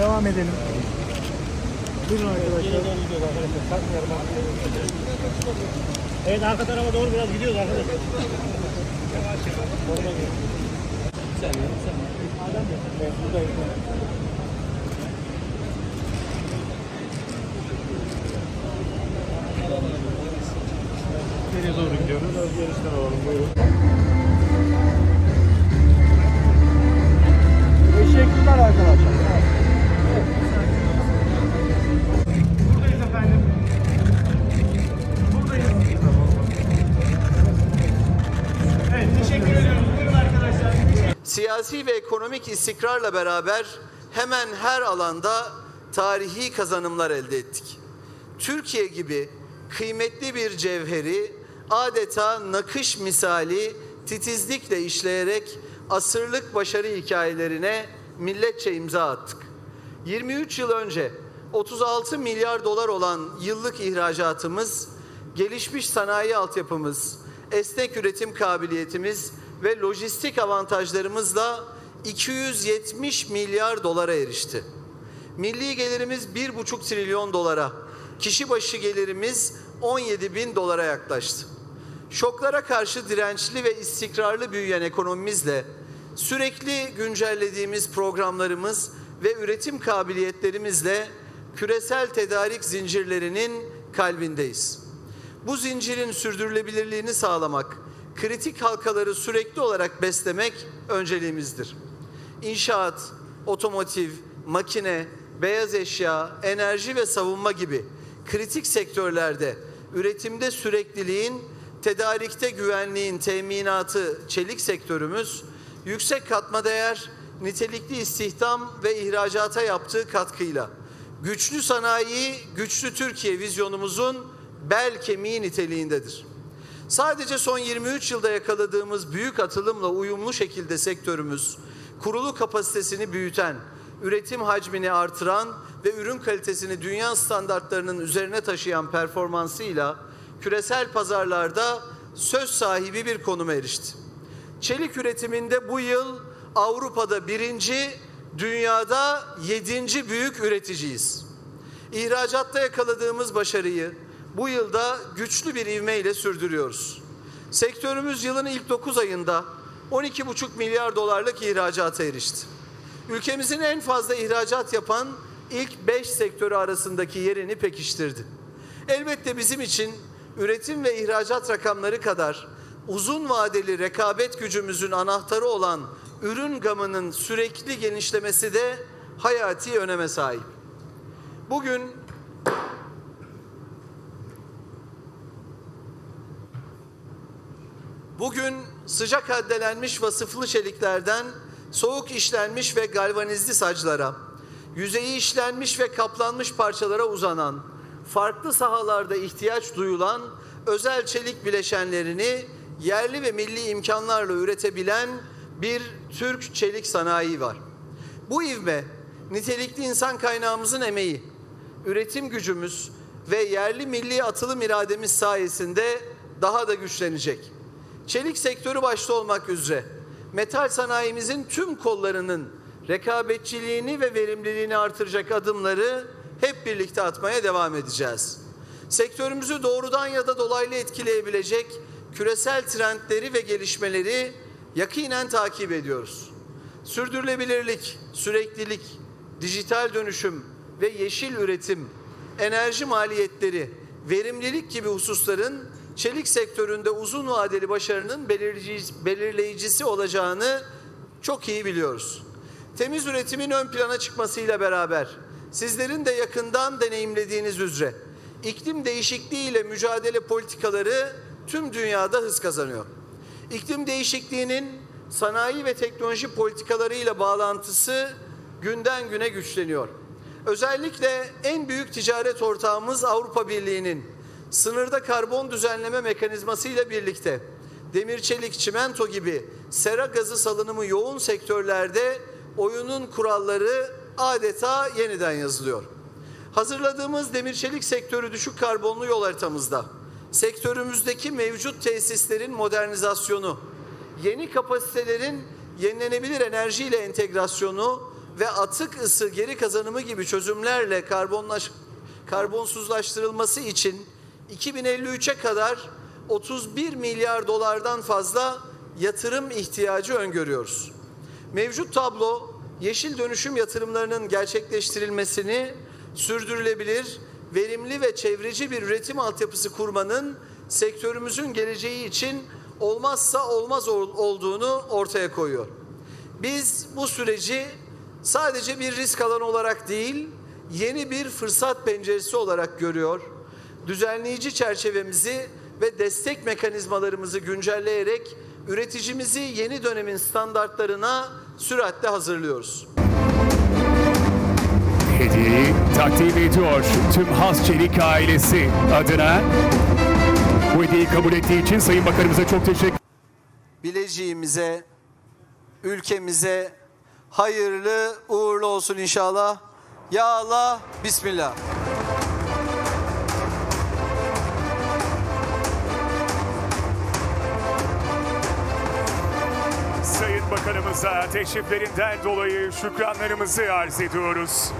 devam edelim. Buyurun arkadaşlar. Evet arka tarafa doğru biraz gidiyoruz arkadaşlar. Nereye doğru gidiyoruz? Az yarıştan alalım buyurun. Teşekkürler arkadaşlar. Siyasi ve ekonomik istikrarla beraber hemen her alanda tarihi kazanımlar elde ettik. Türkiye gibi kıymetli bir cevheri adeta nakış misali titizlikle işleyerek asırlık başarı hikayelerine milletçe imza attık. 23 yıl önce 36 milyar dolar olan yıllık ihracatımız, gelişmiş sanayi altyapımız, esnek üretim kabiliyetimiz ve lojistik avantajlarımızla 270 milyar dolara erişti. Milli gelirimiz 1,5 trilyon dolara, kişi başı gelirimiz 17 bin dolara yaklaştı. Şoklara karşı dirençli ve istikrarlı büyüyen ekonomimizle sürekli güncellediğimiz programlarımız ve üretim kabiliyetlerimizle küresel tedarik zincirlerinin kalbindeyiz. Bu zincirin sürdürülebilirliğini sağlamak, kritik halkaları sürekli olarak beslemek önceliğimizdir. İnşaat, otomotiv, makine, beyaz eşya, enerji ve savunma gibi kritik sektörlerde üretimde sürekliliğin, tedarikte güvenliğin teminatı çelik sektörümüz yüksek katma değer, nitelikli istihdam ve ihracata yaptığı katkıyla güçlü sanayi, güçlü Türkiye vizyonumuzun bel kemiği niteliğindedir. Sadece son 23 yılda yakaladığımız büyük atılımla uyumlu şekilde sektörümüz kurulu kapasitesini büyüten, üretim hacmini artıran ve ürün kalitesini dünya standartlarının üzerine taşıyan performansıyla küresel pazarlarda söz sahibi bir konuma erişti. Çelik üretiminde bu yıl Avrupa'da birinci, dünyada yedinci büyük üreticiyiz. İhracatta yakaladığımız başarıyı bu yılda güçlü bir ivmeyle sürdürüyoruz. Sektörümüz yılın ilk 9 ayında 12,5 milyar dolarlık ihracata erişti. Ülkemizin en fazla ihracat yapan ilk 5 sektörü arasındaki yerini pekiştirdi. Elbette bizim için üretim ve ihracat rakamları kadar uzun vadeli rekabet gücümüzün anahtarı olan ürün gamının sürekli genişlemesi de hayati öneme sahip. Bugün Bugün sıcak haddelenmiş vasıflı çeliklerden soğuk işlenmiş ve galvanizli saclara, yüzeyi işlenmiş ve kaplanmış parçalara uzanan, farklı sahalarda ihtiyaç duyulan özel çelik bileşenlerini yerli ve milli imkanlarla üretebilen bir Türk çelik sanayi var. Bu ivme nitelikli insan kaynağımızın emeği, üretim gücümüz ve yerli milli atılım irademiz sayesinde daha da güçlenecek. Çelik sektörü başta olmak üzere metal sanayimizin tüm kollarının rekabetçiliğini ve verimliliğini artıracak adımları hep birlikte atmaya devam edeceğiz. Sektörümüzü doğrudan ya da dolaylı etkileyebilecek küresel trendleri ve gelişmeleri yakinen takip ediyoruz. Sürdürülebilirlik, süreklilik, dijital dönüşüm ve yeşil üretim, enerji maliyetleri, verimlilik gibi hususların çelik sektöründe uzun vadeli başarının belirleyici- belirleyicisi olacağını çok iyi biliyoruz. Temiz üretimin ön plana çıkmasıyla beraber sizlerin de yakından deneyimlediğiniz üzere iklim değişikliğiyle mücadele politikaları tüm dünyada hız kazanıyor. İklim değişikliğinin sanayi ve teknoloji politikalarıyla bağlantısı günden güne güçleniyor. Özellikle en büyük ticaret ortağımız Avrupa Birliği'nin sınırda karbon düzenleme mekanizması ile birlikte demir çelik çimento gibi sera gazı salınımı yoğun sektörlerde oyunun kuralları adeta yeniden yazılıyor. Hazırladığımız demir çelik sektörü düşük karbonlu yol haritamızda sektörümüzdeki mevcut tesislerin modernizasyonu, yeni kapasitelerin yenilenebilir enerjiyle entegrasyonu ve atık ısı geri kazanımı gibi çözümlerle karbonlaş, karbonsuzlaştırılması için 2053'e kadar 31 milyar dolardan fazla yatırım ihtiyacı öngörüyoruz. Mevcut tablo yeşil dönüşüm yatırımlarının gerçekleştirilmesini sürdürülebilir, verimli ve çevreci bir üretim altyapısı kurmanın sektörümüzün geleceği için olmazsa olmaz ol- olduğunu ortaya koyuyor. Biz bu süreci sadece bir risk alanı olarak değil, yeni bir fırsat penceresi olarak görüyor. Düzenleyici çerçevemizi ve destek mekanizmalarımızı güncelleyerek üreticimizi yeni dönemin standartlarına süratle hazırlıyoruz. Hediyeyi takdim ediyor tüm Has Çelik ailesi adına. Bu hediyeyi kabul ettiği için Sayın Bakanımıza çok teşekkür Bileciğimize, ülkemize hayırlı uğurlu olsun inşallah. Ya Allah, Bismillah. Bakanımıza teşriflerinden dolayı şükranlarımızı arz ediyoruz.